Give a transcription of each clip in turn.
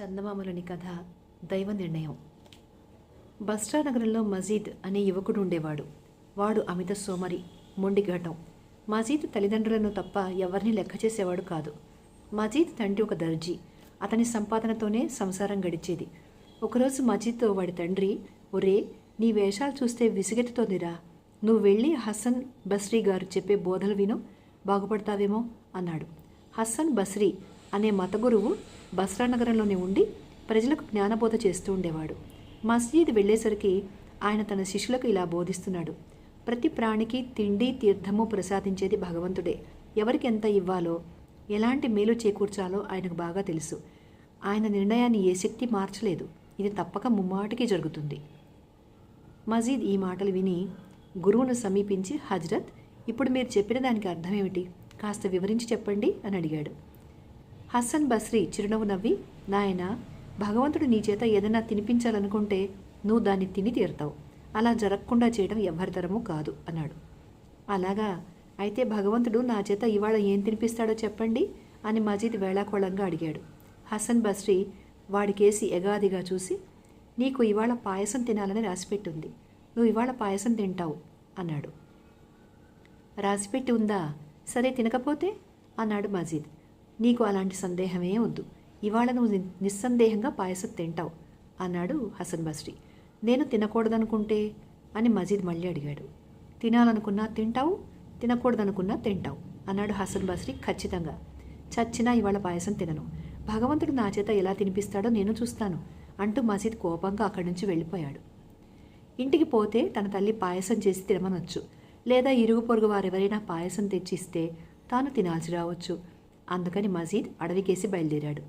చందమామలోని కథ దైవ నిర్ణయం. బస్రా నగరంలో మజీద్ అనే యువకుడు ఉండేవాడు. వాడు అమిత సోమరి మొండిఘటం మజీద్ తల్లిదండ్రులను తప్ప ఎవరిని లెక్క చేసేవాడు కాదు. మజీద్ తండ్రి ఒక దర్జీ. అతని సంపాదనతోనే సంసారం గడిచేది. ఒకరోజు మజీద్తో వాడి తండ్రి ఒరే నీ వేషాలు చూస్తే విసిగెత్తుతోందిరా. నువ్వు వెళ్ళి హసన్ బస్రీ గారు చెప్పే బోధలు విను. బాగుపడతావేమో? అన్నాడు. హస్సన్ బస్రీ అనే మత గురువు బస్రా నగరంలోనే ఉండి ప్రజలకు జ్ఞానబోధ చేస్తూ ఉండేవాడు. మస్జీద్ వెళ్ళేసరికి ఆయన తన శిష్యులకు ఇలా బోధిస్తున్నాడు. ప్రతి ప్రాణికి తిండి తీర్థము ప్రసాదించేది భగవంతుడే. ఎవరికి ఎంత ఇవ్వాలో ఎలాంటి మేలు చేకూర్చాలో ఆయనకు బాగా తెలుసు. ఆయన నిర్ణయాన్ని ఏ శక్తి మార్చలేదు. ఇది తప్పక ముమ్మాటికి జరుగుతుంది. మజీద్ ఈ మాటలు విని గురువును సమీపించి హజరత్ ఇప్పుడు మీరు చెప్పిన దానికి అర్థమేమిటి కాస్త వివరించి చెప్పండి అని అడిగాడు. హస్సన్ బస్రీ చిరునవ్వు నవ్వి నాయన భగవంతుడు నీ చేత ఏదైనా తినిపించాలనుకుంటే నువ్వు దాన్ని తిని తీరుతావు. అలా జరగకుండా చేయడం ఎవరితరమూ కాదు అన్నాడు. అలాగా? అయితే భగవంతుడు నా చేత ఇవాళ ఏం తినిపిస్తాడో చెప్పండి అని మజీద్ వేళాకోళంగా అడిగాడు. హసన్ బస్రీ వాడికేసి ఎగాదిగా చూసి నీకు ఇవాళ పాయసం తినాలని రాసిపెట్టుంది. నువ్వు ఇవాళ పాయసం తింటావు అన్నాడు. రాసిపెట్టి ఉందా? సరే తినకపోతే? అన్నాడు మజీద్. నీకు అలాంటి సందేహమే వద్దు. ఇవాళ నువ్వు నిస్సందేహంగా పాయసం తింటావు అన్నాడు హసన్ బస్రీ. నేను తినకూడదనుకుంటే? అని మజీద్ మళ్ళీ అడిగాడు. తినాలనుకున్నా తింటావు తినకూడదనుకున్నా తింటావు అన్నాడు హసన్ బస్రీ ఖచ్చితంగా. చచ్చినా ఇవాళ పాయసం తినను. భగవంతుడు నా చేత ఎలా తినిపిస్తాడో నేను చూస్తాను అంటూ మజీద్ కోపంగా అక్కడి నుంచి వెళ్ళిపోయాడు. ఇంటికి పోతే తన తల్లి పాయసం చేసి తినమనొచ్చు లేదా ఇరుగు పొరుగు వారెవరైనా పాయసం తెచ్చిస్తే తాను తినాల్సి రావచ్చు. అందుకని మజీద్ అడవికేసి బయలుదేరాడు.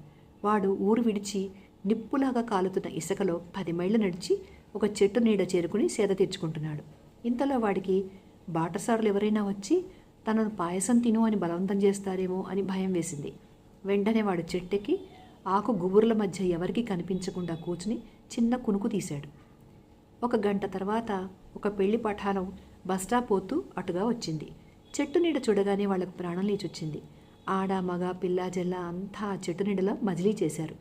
వాడు ఊరు విడిచి నిప్పులాగా కాలుతున్న ఇసుకలో పది మైళ్ళు నడిచి ఒక చెట్టు నీడ చేరుకుని సేద తీర్చుకుంటున్నాడు. ఇంతలో వాడికి బాటసారులు ఎవరైనా వచ్చి తనను పాయసం తిను అని బలవంతం చేస్తారేమో అని భయం వేసింది. వెంటనే వాడు చెట్టెక్కి ఆకు గుబుర్ల మధ్య ఎవరికీ కనిపించకుండా కూర్చుని చిన్న కునుకు తీశాడు. ఒక గంట తర్వాత ఒక పెళ్ళి పఠానం బస్టా పోతూ అటుగా వచ్చింది. చెట్టు నీడ చూడగానే వాళ్ళకు ప్రాణం లేచొచ్చింది. ఆడ మగ పిల్ల జల్ల అంతా ఆ చెట్టు నీడలో మజిలీ చేశారు.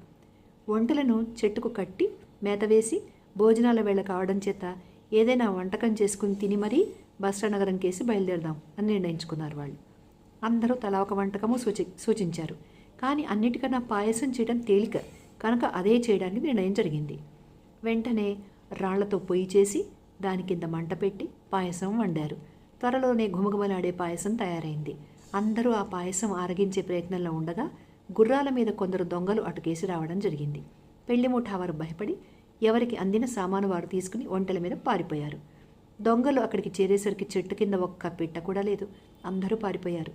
వంటలను చెట్టుకు కట్టి మేత వేసి భోజనాల వేళ కావడం చేత ఏదైనా వంటకం చేసుకుని తిని మరీ బస్టా నగరం కేసి బయలుదేరదాం అని నిర్ణయించుకున్నారు వాళ్ళు. అందరూ తలా ఒక వంటకము సూచి సూచించారు. కానీ అన్నిటికన్నా పాయసం చేయడం తేలిక కనుక అదే చేయడానికి నిర్ణయం జరిగింది. వెంటనే రాళ్ళతో పొయ్యి చేసి దాని కింద మంట పెట్టి పాయసం వండారు. త్వరలోనే ఘుమఘుమలాడే పాయసం తయారైంది. అందరూ ఆ పాయసం ఆరగించే ప్రయత్నంలో ఉండగా గుర్రాల మీద కొందరు దొంగలు అటుకేసి రావడం జరిగింది. పెళ్ళి ముఠా వారు భయపడి ఎవరికి అందిన సామాను వారు తీసుకుని ఒంటెల మీద పారిపోయారు. దొంగలు అక్కడికి చేరేసరికి చెట్టు కింద ఒక్క పిట్ట కూడా లేదు. అందరూ పారిపోయారు.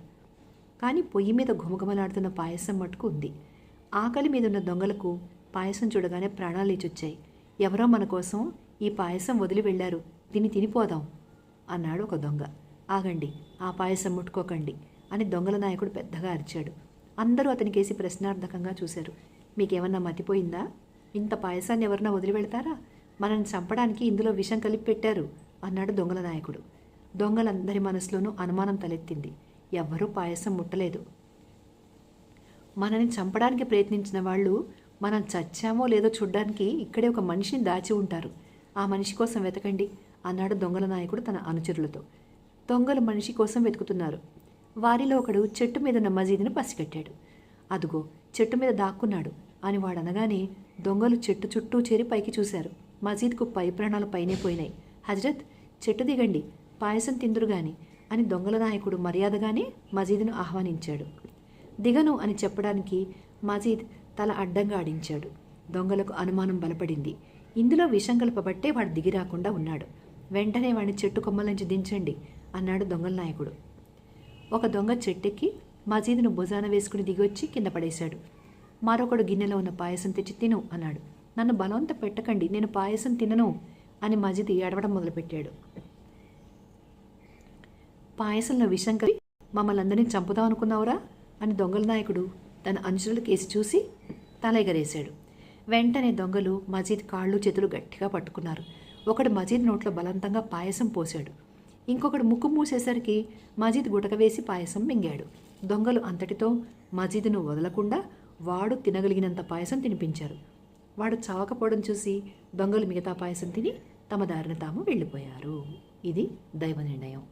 కానీ పొయ్యి మీద ఘుమఘుమలాడుతున్న పాయసం మటుకు ఉంది. ఆకలి మీద ఉన్న దొంగలకు పాయసం చూడగానే ప్రాణాలు లేచొచ్చాయి ఎవరో మన కోసం ఈ పాయసం వదిలి వెళ్ళారు. దీన్ని తినిపోదాం అన్నాడు ఒక దొంగ. ఆగండి ఆ పాయసం ముట్టుకోకండి. అని దొంగల నాయకుడు పెద్దగా అరిచాడు. అందరూ అతనికేసి ప్రశ్నార్థకంగా చూశారు. మీకేమన్నా మతిపోయిందా? ఇంత పాయసాన్ని ఎవరన్నా వదిలి వెళ్తారా మనల్ని చంపడానికి ఇందులో విషం కలిపి పెట్టారు అన్నాడు దొంగల నాయకుడు. దొంగలందరి మనసులోనూ అనుమానం తలెత్తింది. ఎవ్వరూ పాయసం ముట్టలేదు. మనని చంపడానికి ప్రయత్నించిన వాళ్ళు మనం చచ్చామో లేదో చూడ్డానికి ఇక్కడే ఒక మనిషిని దాచి ఉంటారు. ఆ మనిషి కోసం వెతకండి అన్నాడు దొంగల నాయకుడు తన అనుచరులతో. దొంగలు మనిషి కోసం వెతుకుతున్నారు. వారిలో ఒకడు చెట్టు మీద ఉన్న మజీదును పసిగట్టాడు. అదుగో చెట్టు మీద దాక్కున్నాడు అని వాడు అనగానే దొంగలు చెట్టు చుట్టూ చేరి పైకి చూశారు. మజీద్కు పై ప్రాణాలు పైనే పోయినాయి. హజరత్ చెట్టు దిగండి పాయసం తిందురు గాని అని దొంగల నాయకుడు మర్యాదగానే మజీదును ఆహ్వానించాడు. దిగను అని చెప్పడానికి మజీద్ తల అడ్డంగా ఆడించాడు. దొంగలకు అనుమానం బలపడింది. ఇందులో విషం కలపబట్టే వాడు దిగి రాకుండా ఉన్నాడు. వెంటనే వాడిని చెట్టు కొమ్మల నుంచి దించండి అన్నాడు దొంగల నాయకుడు. ఒక దొంగ చెట్టెక్కి మజీదును భుజాన వేసుకుని దిగొచ్చి కింద పడేశాడు. మరొకడు గిన్నెలో ఉన్న పాయసం తెచ్చి తిను అన్నాడు. నన్ను బలవంత పెట్టకండి నేను పాయసం తినను అని మజీద్ ఏడవడం మొదలుపెట్టాడు. పాయసంలో విషం కలిపి మమ్మల్ని అందరినీ చంపుదాం అనుకున్నావురా అని దొంగల నాయకుడు తన అనుచరుల కేసి చూసి తల ఎగరేశాడు వెంటనే దొంగలు మజీద్ కాళ్ళు చేతులు గట్టిగా పట్టుకున్నారు. ఒకడు మజీద్ నోట్లో బలవంతంగా పాయసం పోశాడు. ఇంకొకడు ముక్కు మూసేసరికి మజీద్ గుటక వేసి పాయసం మింగాడు. దొంగలు అంతటితో మజీద్ను వదలకుండా వాడు తినగలిగినంత పాయసం తినిపించారు. వాడు చావకపోవడం చూసి దొంగలు మిగతా పాయసం తిని తమ దారిన తాము వెళ్ళిపోయారు. ఇది దైవ నిర్ణయం.